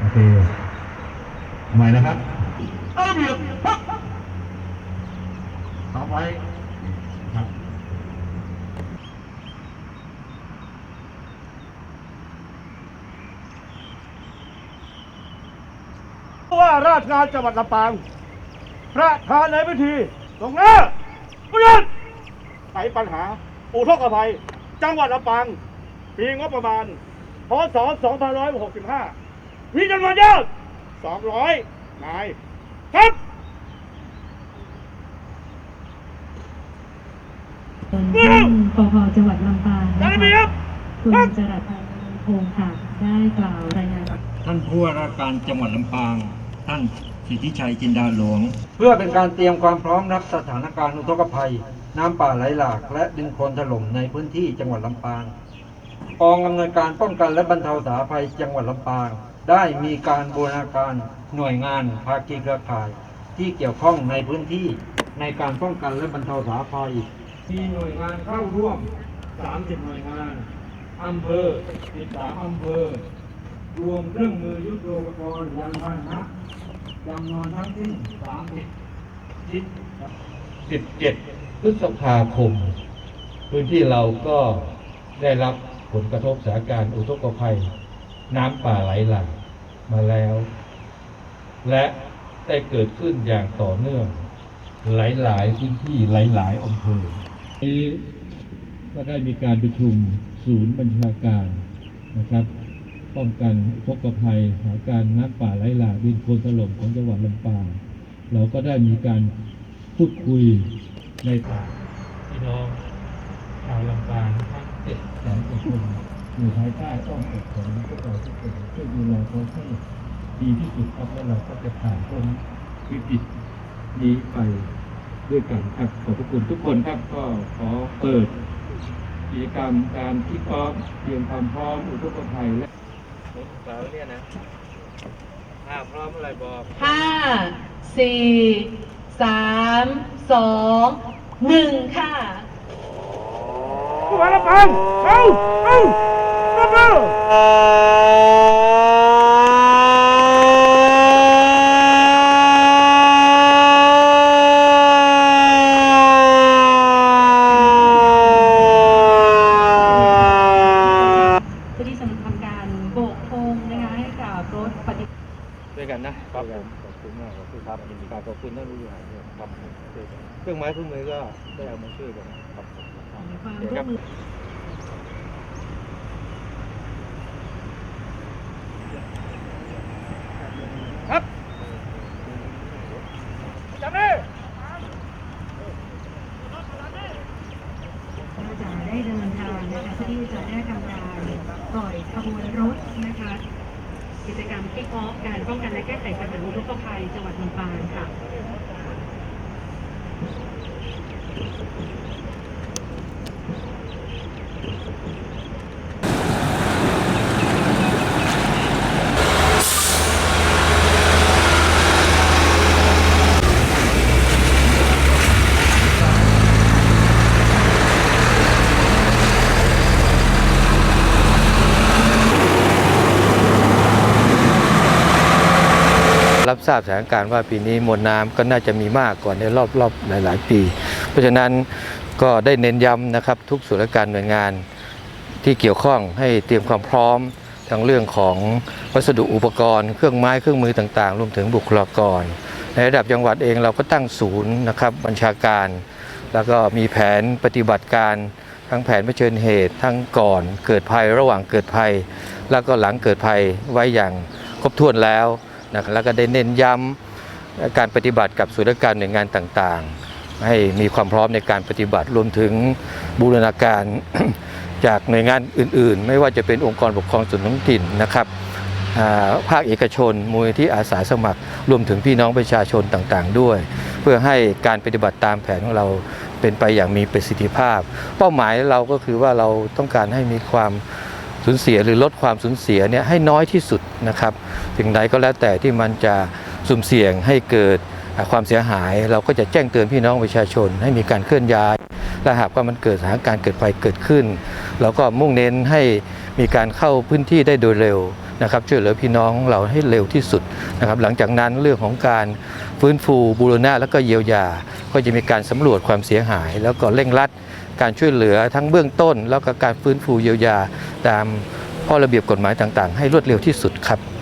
โอเคทำไมนะครับเอาระเบียบปั๊บต่อไปครับว่าราชการจังหวัดลำปางประธานในพิธีตรงหน้าประยุทธ์ไขปัญหา อุทกภัย จังหวัดลำปาง ปีงบประมาณ พศ 2565 มีจำนวนเยอะ200นายครับท่านปภจังหวัดลำปางจัดนะระเบียคะบคุณจรัสพันธ์พงศ์ค่ะได้กล่าวรายงาน ท่านผู้ว่าราชการจังหวัดลำปาง ท่านสิทธิชัยจินดาหลวง เพื่อเป็นการเตรียมความพร้อมรับสถานการณ์อุทกภัย น้ำป่าไหลหลาก และดินโคลนถล่มในพื้นที่จังหวัดลำปาง กองอำนวยการป้องกันและบรรเทาสาธารณภัยจังหวัดลำปาง ได้มีการบูรณาการหน่วยงานภาคีเครือข่าย ที่เกี่ยวข้องในพื้นที่ในการป้องกันและบรรเทาสาธารณภัย มีหน่วยงานเข้าร่วม 30 หน่วยงานอำเภอ13อำเภอ รวมเครื่องมือยุทโธปกรณ์ยานพาหนะจำนวนทั้งสิ้น30ชิ้น17พฤษภาคม พื้นที่เราก็ได้รับ ผลกระทบสถานการณ์อุทกภัย น้ำป่าไหลหลากมาแล้ว และได้เกิดขึ้นอย่างต่อเนื่อง หลายๆพื้นที่หลาย ๆอำเภอนี้ก็ได้มีการประชุมศูนย์บัญชาการนะครับป้องกันอุทกภัยสถานการณ์น้ำป่าไหลหลากดินโคลนถล่มของจังหวัดลำปางเราก็ได้มีการพูดคุยในฐาพี่น้องชาวลำปาง แสนกว่าคนอยู่ภายใต้อ้อมอกของพวกเราทุกคนช่วยดูแลเขาให้ดีที่สุดครับแล้วเราก็จะผ่านพ้นวิกฤตนี้ไปด้วยกันครับขอบพระคุณทุกคนครับก็ขอเปิดกิจกรรมการที่พร้อมเตรียมความพร้อมอุทกภัยและเราเนี่ยนะถ้าพร้อมอะไรบอกห้าสี่สามสองหนึ่งค่ะ ผู้ว่าลำปางเอาเอาระเบิดเพื่อที่จะทำการโบกธงนะคะให้กับรถปฏิบัติด้วยกันนะครับผมขอบคุณมากขอบคุณครับยินดีครับขอบคุณท่านผู้บริหารด้วยครับช่วยกันเครื่องไม้เครื่องมือก็ได้เอามาช่วยกันนะครับ ความร่วมมือจับดิก็จะได้เดินทางนะคะเพื่อที่จะได้ทำการปล่อยขบวนรถนะคะ กิจกรรมคิกออฟการป้องกันและแก้ไขปัญหาอุทกภัยจังหวัดลำปางค่ะ รับทราบสถานการณ์ว่าปีนี้มวลน้ำก็น่าจะมีมากกว่าในรอบรอบหลาย ๆ ปี เพราะฉะนั้น ก็ได้เน้นย้ำนะครับทุกส่วนราชการหน่วยงานที่เกี่ยวข้องให้เตรียมความพร้อมทั้งเรื่องของวัสดุอุปกรณ์ เครื่องไม้เครื่องมือต่างๆ รวมถึงบุคลากร ในระดับจังหวัดเองเราก็ตั้งศูนย์นะครับบัญชาการ แล้วก็มีแผนปฏิบัติการ ทั้งแผนเผชิญเหตุ ทั้งก่อนเกิดภัยระหว่างเกิดภัย แล้วก็หลังเกิดภัยไว้อย่างครบถ้วนแล้วนะแล้วก็ได้เน้นย้ำการปฏิบัติกับส่วนราชการหน่วยงานต่างๆ ให้มีความพร้อมในการปฏิบัติรวมถึงบูรณาการจากหน่วยงานอื่น ๆ ไม่ว่าจะเป็นองค์กรปกครองส่วนท้องถิ่นนะครับภาคเอกชนมูลนิธิอาสาสมัคร รวมถึงพี่น้องประชาชนต่างๆ ด้วย เพื่อให้การปฏิบัติตามแผนของเราเป็นไปอย่างมีประสิทธิภาพ เป้าหมายเราก็คือว่าเราต้องการให้มีความสูญเสียหรือลดความสูญเสียเนี่ยให้น้อยที่สุดนะครับสิ่งใดก็แล้วแต่ที่มันจะสุ่มเสี่ยงให้เกิด ความเสียหายเราก็จะแจ้งเตือนพี่น้องประชาชน ให้มีการเคลื่อนย้ายและหากว่ามันเกิดสถานการณ์เกิดไฟเกิดขึ้น เราก็มุ่งเน้นให้มีการเข้าพื้นที่ได้โดยเร็วนะครับช่วยเหลือพี่น้องเราให้เร็วที่สุดนะครับหลังจากนั้นเรื่องของการฟื้นฟูบูรณะแล้วก็เยียวยา ก็จะมีการสำรวจความเสียหาย แล้วก็เร่งรัดการช่วยเหลือทั้งเบื้องต้น แล้วก็การฟื้นฟูเยียวยาตามข้อระเบียบกฎหมายต่างๆ ให้รวดเร็วที่สุดครับ